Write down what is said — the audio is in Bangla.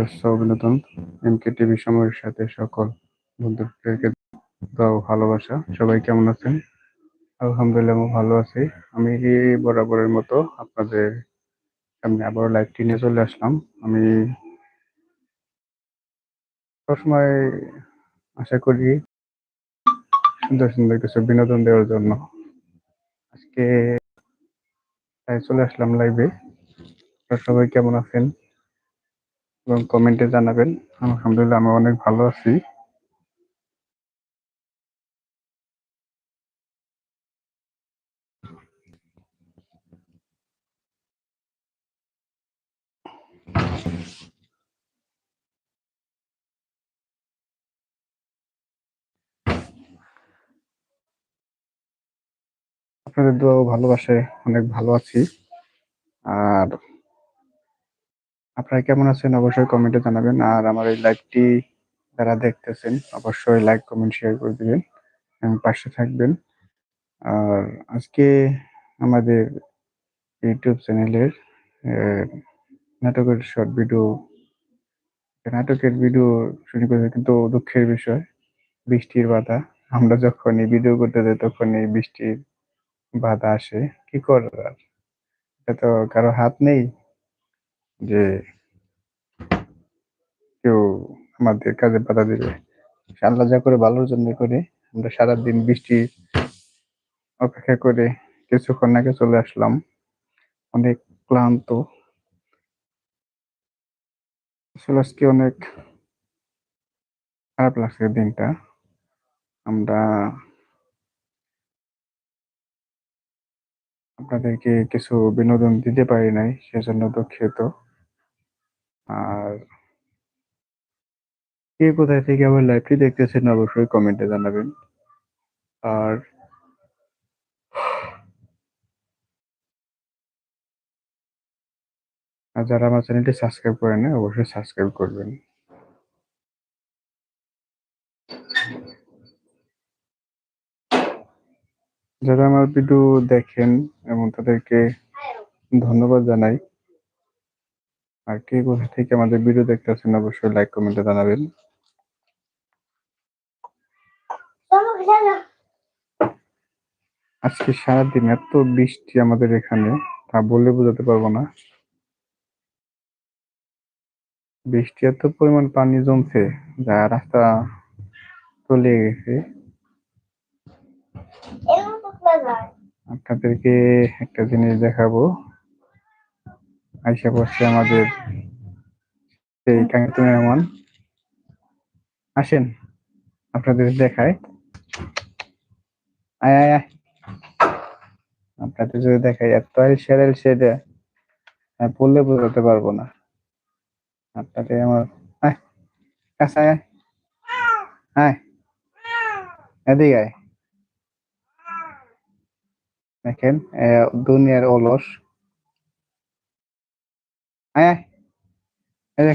শুভেচ্ছা অভিনন্দন এমকে টিভি সময়ের সাথে সকল বন্ধুদেরকে দাও ভালোবাসা। সবাই কেমন আছেন? আলহামদুলিল্লাহ, আমি ভালো আছি। আমি বরাবরের মতো আপনাদের সামনে আবার লাইভটি নিয়ে চলে আসলাম। আমি সবসময় আশা করি সুন্দর সুন্দর কিছু বিনোদন দেওয়ার জন্য আজকে তাই চলে আসলাম লাইভে সবাই কেমন আছেন? এবং কমেন্টে জানাবেন। আলহামদুলিল্লাহ আমি অনেক ভালো আছি। আপনাদের দোয়া ভালোবাসে অনেক ভালো আছি। আর আপনারা কেমন আছেন অবশ্যই কমেন্টে জানাবেন। আর আমার এই লাইভটি যারা দেখতেছেন, অবশ্যই লাইক কমেন্ট শেয়ার করে দিবেন এবং পাশে থাকবেন। আর আজকে আমাদের ইউটিউব চ্যানেলের নাটকের শর্ট ভিডিও নাটকের ভিডিও শুরু করেছে কিন্তু দুঃখের বিষয়, বৃষ্টির বাধা। আমরা যখনই ভিডিও করতে যাই, তখন এই বৃষ্টির বাধা আসে। কি করার? এটা তো কারও হাত নেই। যে কেউ আমাদের কাজে বাধা দিবে আল্লাহ যা করে ভালোর জন্য করে। আমরা সারাদিন বৃষ্টি অপেক্ষা করে কিছুক্ষণ আগে চলে আসলাম। অনেক ক্লান্ত। আসলে আজকে অনেক খারাপ লাগছে দিনটা। আমরা আপনাদেরকে কিছু বিনোদন দিতে পারি নাই, সেজন্য দুঃখিত। আর কে কোথায় থেকে আমার লাইভটি দেখতেছেন অবশ্যই কমেন্টে জানাবেন। আর আর যারা আমার চ্যানেলটি সাবস্ক্রাইব করেন না অবশ্যই সাবস্ক্রাইব করবেন। যারা আমার ভিডিও দেখেন এবং তাদেরকে ধন্যবাদ জানাই আর কে কোথা থেকে আমাদের ভিডিও দেখতেছেন অবশ্যই লাইক কমেন্টে জানাবেন। আজকে সারাদিন এত বৃষ্টি আমাদের এখানে তা বলে বোঝাতে পারব না। বৃষ্টি এত পরিমাণ পানি জমছে যা রাস্তা চলে গেছে। আপনাদেরকে একটা জিনিস দেখাবো। আইসা পড়ছে আমাদের। সেই আসেন, আপনাদের দেখায় আয় আয় আয়। আপনাদের যদি দেখাই, এত আইসের সেটা বললে বোঝাতে পারব না। আপনাদের আমার আয়, কাছে আয় আয়। এদিকে আয়। দেখেন দুনিয়ার অলস। আয় আয়